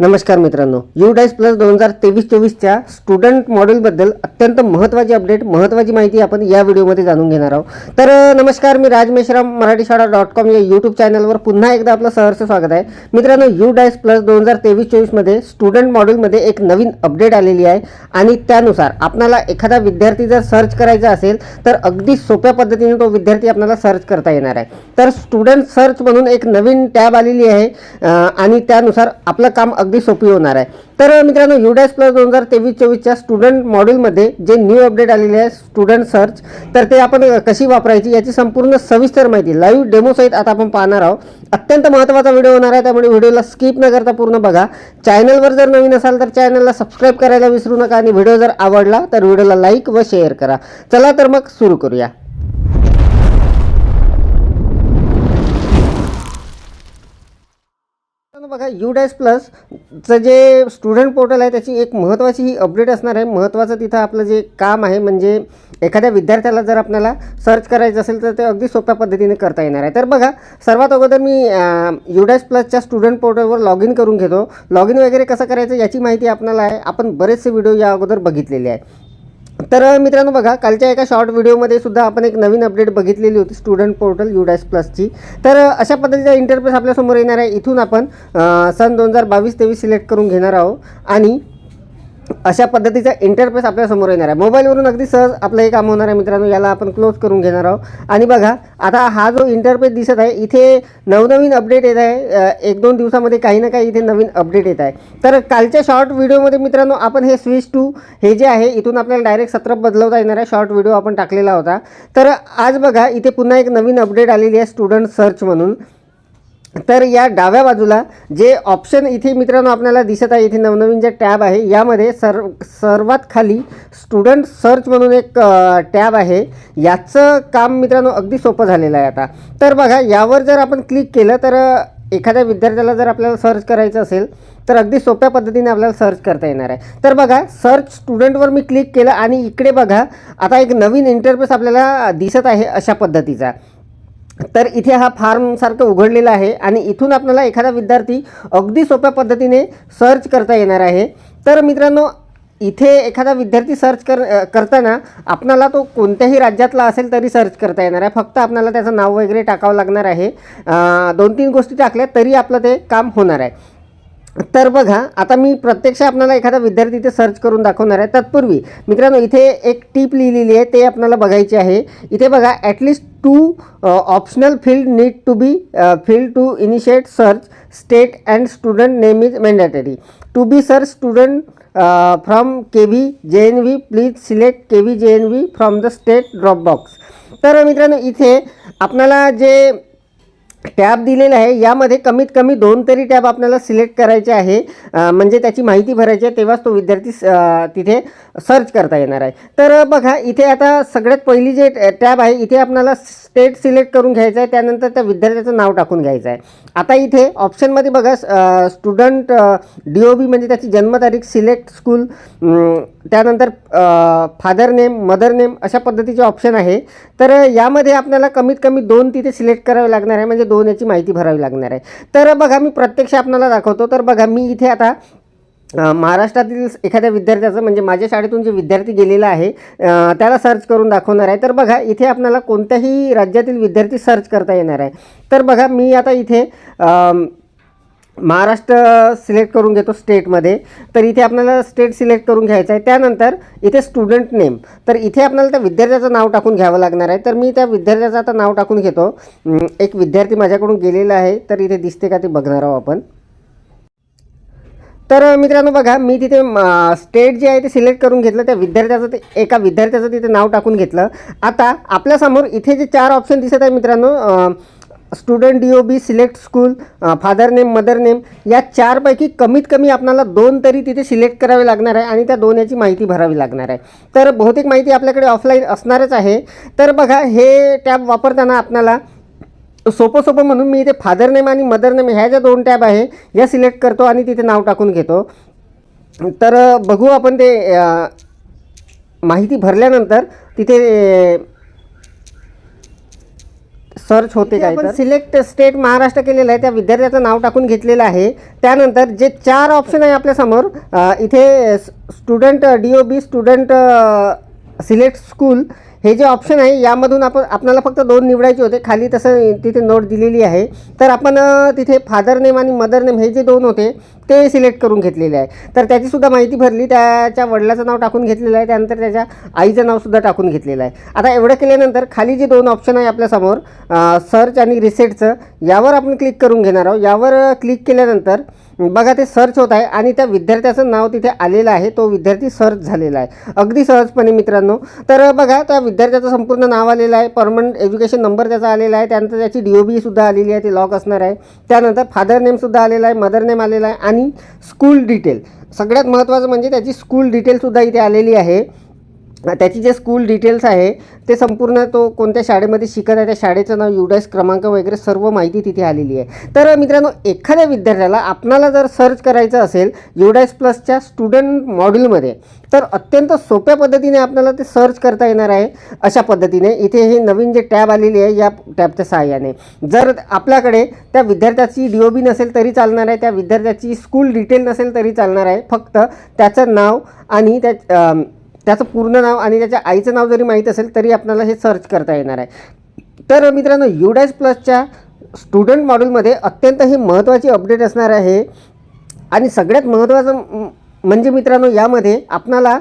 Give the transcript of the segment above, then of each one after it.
नमस्कार मित्रांनो. U DISE plus दोन हजार तेवीस चोवीसच्या स्टुडंट मॉड्यूलबद्दल अत्यंत महत्त्वाची अपडेट महत्त्वाची माहिती आपण या व्हिडिओमध्ये जाणून घेणार आहोत. तर नमस्कार मी राज मेश्राम मराठी शाळा डॉट कॉम या यूट्यूब चॅनलवर पुन्हा एकदा आपलं सहर्ष स्वागत आहे. मित्रांनो यू डायस प्लस दोन हजार तेवीस चोवीसमध्ये स्टुडंट मॉड्यूलमध्ये एक नवीन अपडेट आलेली आहे आणि त्यानुसार आपल्याला एखादा विद्यार्थी जर सर्च करायचा असेल तर अगदी सोप्या पद्धतीने तो विद्यार्थी आपल्याला सर्च करता येणार आहे. तर स्टुडंट सर्च म्हणून एक नवीन टॅब आलेली आहे आणि त्यानुसार आपलं काम अगदी सोपी होणार आहे. तर मित्रांनो युडॅस प्लस दोन हजार तेवीस चोवीसच्या स्टुडंट मॉड्यूलमध्ये जे न्यू अपडेट आलेले आहे स्टुडंट सर्च तर ते आपण कशी वापरायची याची संपूर्ण सविस्तर माहिती लाईव्ह डेमोसहित आता आपण पाहणार आहोत. अत्यंत महत्त्वाचा व्हिडिओ होणार आहे त्यामुळे व्हिडिओला स्किप न करता पूर्ण बघा. चॅनलवर जर नवीन असाल तर चॅनलला सबस्क्राईब करायला विसरू नका आणि व्हिडिओ जर आवडला तर व्हिडिओला लाईक व शेअर करा. चला तर मग सुरू करूया मित्रांनो बघा यू डॅश प्लसचं जे स्टुडंट पोर्टल आहे त्याची एक महत्त्वाची ही अपडेट असणार आहे. महत्त्वाचं तिथं आपलं जे काम आहे म्हणजे एखाद्या विद्यार्थ्याला जर आपल्याला सर्च करायचं असेल तर ते अगदी सोप्या पद्धतीने करता येणार आहे. तर बघा सर्वात अगोदर मी यू डॅश प्लसच्या स्टुडंट पोर्टलवर लॉग इन करून घेतो. लॉग इन वगैरे कसं करायचं याची माहिती आपल्याला आहे. आपण बरेचसे व्हिडिओ या अगोदर बघितलेले आहे. तर मित्रांनो बघा कालच्या एका शॉर्ट व्हिडिओमध्ये सुद्धा आपण एक नवीन अपडेट बघितलेली होती स्टुडंट पोर्टल यू डॅश प्लसची तर अशा पद्धतीचा इंटरफेस आपल्यासमोर येणार आहे. इथून आपण सन दोन हजार बावीस तेवीस सिलेक्ट करून घेणार आहोत. आणि अशा पद्धतीचा इंटरफेस आपल्यासमोर येणार आहे. मोबाईलवरून अगदी सहज आपलं हे काम होणार आहे मित्रांनो याला आपण क्लोज करून घेणार आहोत. आणि बघा आता हा जो इंटरफेस दिसत आहे इथे नवनवीन अपडेट येत आहे. एक दोन दिवसामध्ये काही ना काही इथे नवीन अपडेट येत आहे. तर कालच्या शॉर्ट व्हिडिओमध्ये मित्रांनो आपण हे स्विच टू हे जे आहे इथून आपल्याला डायरेक्ट सत्र बदलवता येणार आहे. शॉर्ट व्हिडिओ आपण टाकलेला होता. तर आज बघा इथे पुन्हा एक नवीन अपडेट आलेली आहे स्टुडंट सर्च म्हणून. तर या डाव्या बाजूला जे ऑप्शन इथे मित्रांनो आपल्याला दिसत आहे इथे नवनवीन जे टॅब आहे यामध्ये सर सर्वात खाली स्टुडंट सर्च म्हणून एक टॅब आहे. याचं काम मित्रांनो अगदी सोपं झालेलं आहे आता. तर बघा यावर जर आपण क्लिक केलं तर एखाद्या विद्यार्थ्याला जर आपल्याला सर्च करायचं असेल तर अगदी सोप्या पद्धतीने आपल्याला सर्च करता येणार आहे. तर बघा सर्च स्टुडंटवर मी क्लिक केलं आणि इकडे बघा आता एक नवीन इंटरफेस आपल्याला दिसत आहे अशा पद्धतीचा. तर इथे हा फॉर्मसारखं उघडलेला आहे आणि इथून आपल्याला एखादा विद्यार्थी अगदी सोप्या पद्धतीने सर्च करता येणार आहे. तर मित्रांनो इथे एखादा विद्यार्थी सर्च कर करताना आपणाला तो कोणत्याही राज्यातला असेल तरी सर्च करता येणार आहे. फक्त आपल्याला त्याचं नाव वगैरे टाकावं लागणार आहे. दोन तीन गोष्टी टाकल्या तरी आपलं ते काम होणार आहे. तर बघा आता मी प्रत्यक्ष आपल्याला एखादा विद्यार्थी इथे सर्च करून दाखवणार आहे. तत्पूर्वी मित्रांनो इथे एक टीप लिहिलेली आहे ते आपल्याला बघायची आहे. इथे बघा at least two optional field need to be filled to initiate search state and student name is mandatory to be search student from K V J N V please select K V J N V from the state drop box तर मित्रांनो इथे आपल्याला जे tab दिलेला आहे. यामध्ये कमीत कमी दोन तरी टॅब आपल्याला सिलेक्ट करायचे आहे. म्हणजे त्याची माहिती भरायची आहे. तेव्हाच तो विद्यार्थी तिथे सर्च करता येणार आहे. तर बघा इथे आता सगळ्यात पहिली जे टॅब आहे इथे आपल्याला स्टेट सिलेक्ट करून घ्यायचं आहे. त्यानंतर त्या विद्यार्थ्याचं नाव टाकून घ्यायचं आहे. आता इथे ऑप्शनमध्ये बघा स्टुडंट डी ओ बी म्हणजे त्याची जन्मतारीख सिलेक्ट स्कूल त्यानंतर फादर नेम मदर नेम अशा पद्धतीचे ऑप्शन आहे. तर यामध्ये आपल्याला कमीत कमी दोन तिथे सिलेक्ट करावे लागणार आहे. म्हणजे दोन याची माहिती भरावी लागणार आहे. तर बघा मी प्रत्यक्ष आपणाला दाखवतो. तर बघा मी इथे आता महाराष्ट्रातील एखाद्या विद्यार्थ्याचं म्हणजे माझ्या शाळेतून जे विद्यार्थी गेलेला आहे त्याला सर्च करून दाखवणार आहे. तर बघा इथे आपल्याला कोणत्याही राज्यातील विद्यार्थी सर्च करता येणार आहे. तर बघा मी आता इथे महाराष्ट्र सिलेक्ट करून घेतो स्टेटमध्ये तर इथे आपल्याला स्टेट सिलेक्ट करून घ्यायचं आहे. त्यानंतर इथे स्टुडंट नेम तर इथे आपल्याला त्या विद्यार्थ्याचं नाव टाकून घ्यावं लागणार आहे. तर मी त्या विद्यार्थ्याचं आता नाव टाकून घेतो. एक विद्यार्थी माझ्याकडून गेलेला आहे. तर इथे दिसते का ते बघणार आहोत आपण. तर मित्रांनो बघा मी तिथे स्टेट जे आहे ते सिलेक्ट करून घेतलं. त्या विद्यार्थ्याचं ते एका विद्यार्थ्याचं तिथे नाव टाकून घेतलं. आता आपल्यासमोर इथे जे चार ऑप्शन दिसत आहे मित्रांनो student D O B select school father name mother name या चारपैकी कमीत कमी आपणाला दोन तरी तिथे सिलेक्ट करावे लागणार आहे आणि त्या दोन याची माहिती भरावी लागणार आहे. तर बहुतेक माहिती आपल्याकडे ऑफलाईन असणारच आहे. तर बघा हे टॅब वापरताना आपल्याला सोपं सोपं म्हणून मी इथे फादर नेम आणि मदर नेम ह्या ज्या दोन टॅब आहे या सिलेक्ट करतो आणि तिथे नाव टाकून घेतो. तर बघू आपण ते माहिती भरल्यानंतर तिथे सर्च होते काय तर सिलेक्ट स्टेट महाराष्ट्र केलेलं आहे त्या विद्यार्थ्याचं नाव टाकून घेतलेलं आहे. त्यानंतर जे चार ऑप्शन आहे आपल्यासमोर इथे student D O B student select school हे जे ऑप्शन आहे यामधून आपण आपल्याला फक्त दोन निवडायचे होते. खाली तसं तिथे नोट दिलेली आहे. तर आपण तिथे फादर नेम आणि मदर नेम हे जे दोन होते ते सिलेक्ट करून घेतलेले आहे. तर त्याचीसुद्धा माहिती भरली. त्याच्या वडिलाचं नाव टाकून घेतलेलं आहे. त्यानंतर त्याच्या आईचं नावसुद्धा टाकून घेतलेलं आहे. आता एवढं केल्यानंतर खाली जे दोन ऑप्शन आहे आपल्यासमोर सर्च आणि रिसेटचं यावर आपण क्लिक करून घेणार आहोत. यावर क्लिक केल्यानंतर बघा ते सर्च होत आहे आणि त्या विद्यार्थ्याचं नाव तिथे आलेलं आहे. तो विद्यार्थी सर्च झालेला आहे. अगदी सहजपणे मित्रांनो. तर बघा त्या विद्यार्थ्याचं संपूर्ण नाव आलेलं आहे. परमनंट एज्युकेशन नंबर त्याचा आलेला आहे. त्यानंतर त्याची डी ओ बीसुद्धा आलेली आहे. ती लॉक असणार आहे. त्यानंतर फादर नेमसुद्धा आलेला आहे. मदर नेम आलेला आहे. आणि स्कूल डिटेल सगळ्यात महत्त्वाचं म्हणजे त्याची स्कूल डिटेलसुद्धा इथे आलेली आहे. त्याची जे स्कूल डिटेल्स आहे ते संपूर्ण तो कोणत्या शाळेमध्ये शिकत आहे त्या शाळेचं नाव युडाईस क्रमांक वगैरे सर्व माहिती तिथे आलेली आहे. तर मित्रांनो एखाद्या विद्यार्थ्याला आपणाला जर सर्च करायचं असेल युडाईस प्लसच्या स्टुडंट मॉड्यूलमध्ये तर अत्यंत सोप्या पद्धतीने आपल्याला ते सर्च करता येणार आहे. अशा पद्धतीने इथे हे नवीन जे टॅब आलेली आहे या टॅबच्या सहाय्याने. जर आपल्याकडे त्या विद्यार्थ्याची डी ओ बी नसेल तरी चालणार आहे त्या विद्यार्थ्याची स्कूल डिटेल नसेल तरी चालणार आहे फक्त त्याचं नाव आणि त्या त्याचं पूर्ण नाव आणि त्याच्या आईचं नाव जरी माहीत असेल तरी आपल्याला हे सर्च करता येणार आहे. तर मित्रांनो युडाईस प्लसच्या स्टुडंट मॉड्यूलमध्ये अत्यंत ही महत्त्वाची अपडेट असणार आहे. आणि सगळ्यात महत्त्वाचं म्हणजे मित्रांनो यामध्ये आपणाला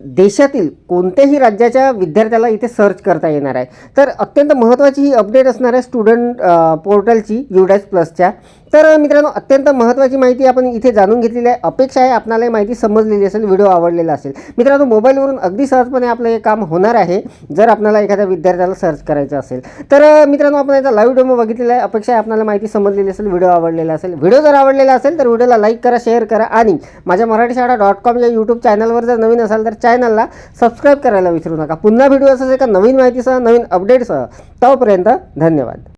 देशातील कोणत्याही राज्याच्या विद्यार्थ्याला इथे सर्च करता येणार आहे. तर अत्यंत महत्त्वाची ही अपडेट असणार आहे स्टुडंट पोर्टलची युडॅस प्लसच्या तर मित्रांनो अत्यंत महत्त्वाची माहिती आपण इथे जाणून घेतलेली आहे. अपेक्षा आहे आपणाला ही माहिती समजलेली असेल व्हिडिओ आवडलेला असेल. मित्रांनो मोबाईलवरून अगदी सहजपणे आपलं हे काम होणार आहे जर आपल्याला एखाद्या विद्यार्थ्याला सर्च करायचं असेल. तर मित्रांनो आपण याचा लाईव्ह डेमो बघितलेला आहे. अपेक्षा आहे आपल्याला माहिती समजलेली असेल व्हिडिओ आवडलेला असेल. व्हिडिओ जर आवडलेला असेल तर व्हिडिओला लाईक करा शेअर करा आणि माझ्या मराठी शाळा डॉट कॉम या यूट्यूब चॅनलवर जर नवीन असाल तर चॅनलला सबस्क्राईब करायला विसरू नका. पुन्हा व्हिडिओ असेल एका नवीन माहितीसह नवीन अपडेटसह तोपर्यंत धन्यवाद.